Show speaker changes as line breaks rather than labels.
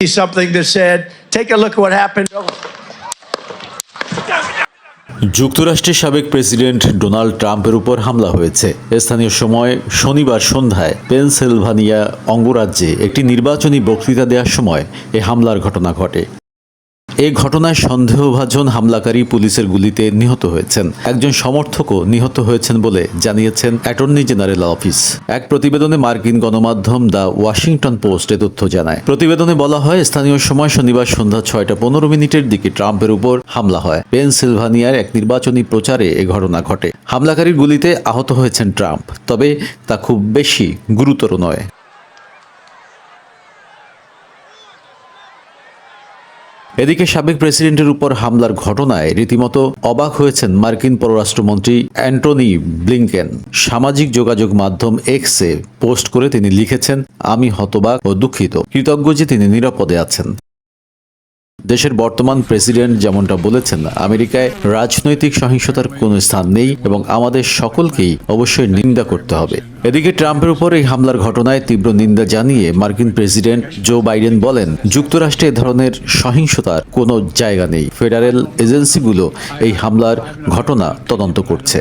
something that said, take a look at what happened.
যুক্তরাষ্ট্রের সাবেক president Donald ট্রাম্পের উপর হামলা হয়েছে স্থানীয় সময় শনিবার সন্ধ্যায় পেনসিলভানিয়া অঙ্গরাজ্যে একটি নির্বাচনী বক্তৃতা দেওয়ার সময় এ হামলার ঘটনা ঘটে এই ঘটনায় সন্দেহভাজন হামলাকারী পুলিশের গুলিতে নিহত হয়েছেন। একজন সমর্থকও নিহত হয়েছেন বলে জানিয়েছেন অ্যাটর্নি জেনারেল অফিস। এক প্রতিবেদনে মার্কিন গণমাধ্যম দ্য ওয়াশিংটন পোস্ট এ তথ্য জানায়। প্রতিবেদনে বলা হয়, স্থানীয় সময় শনিবার সন্ধ্যা ছয়টা পনেরো মিনিটের দিকে ট্রাম্পের উপর হামলা হয়। পেনসিলভানিয়ার এক নির্বাচনী প্রচারে এ ঘটনা ঘটে। হামলাকারীর গুলিতে আহত হয়েছেন ট্রাম্প, তবে তা খুব বেশি গুরুতর নয়। এদিকে সাবেক প্রেসিডেন্টের উপর হামলার ঘটনায় রীতিমতো অবাক হয়েছেন মার্কিন পররাষ্ট্রমন্ত্রী অ্যান্টনি ব্লিংকেন। সামাজিক যোগাযোগ মাধ্যম এক্সে পোস্ট করে তিনি লিখেছেন, আমি হতবাক ও দুঃখিত। কৃতজ্ঞ যে তিনি নিরাপদে আছেন। দেশের বর্তমান প্রেসিডেন্ট যেমনটা বলেছেন আমেরিকায় রাজনৈতিক সহিংসতার কোনো স্থান নেই এবং আমাদের সকলকেই অবশ্যই নিন্দা করতে হবে। এদিকে ট্রাম্পের উপর এই হামলার ঘটনায় তীব্র নিন্দা জানিয়ে মার্কিন প্রেসিডেন্ট জো বাইডেন বলেন যুক্তরাষ্ট্রে এ ধরনের সহিংসতার কোনো জায়গা নেই। ফেডারেল এজেন্সিগুলো এই হামলার ঘটনা তদন্ত করছে।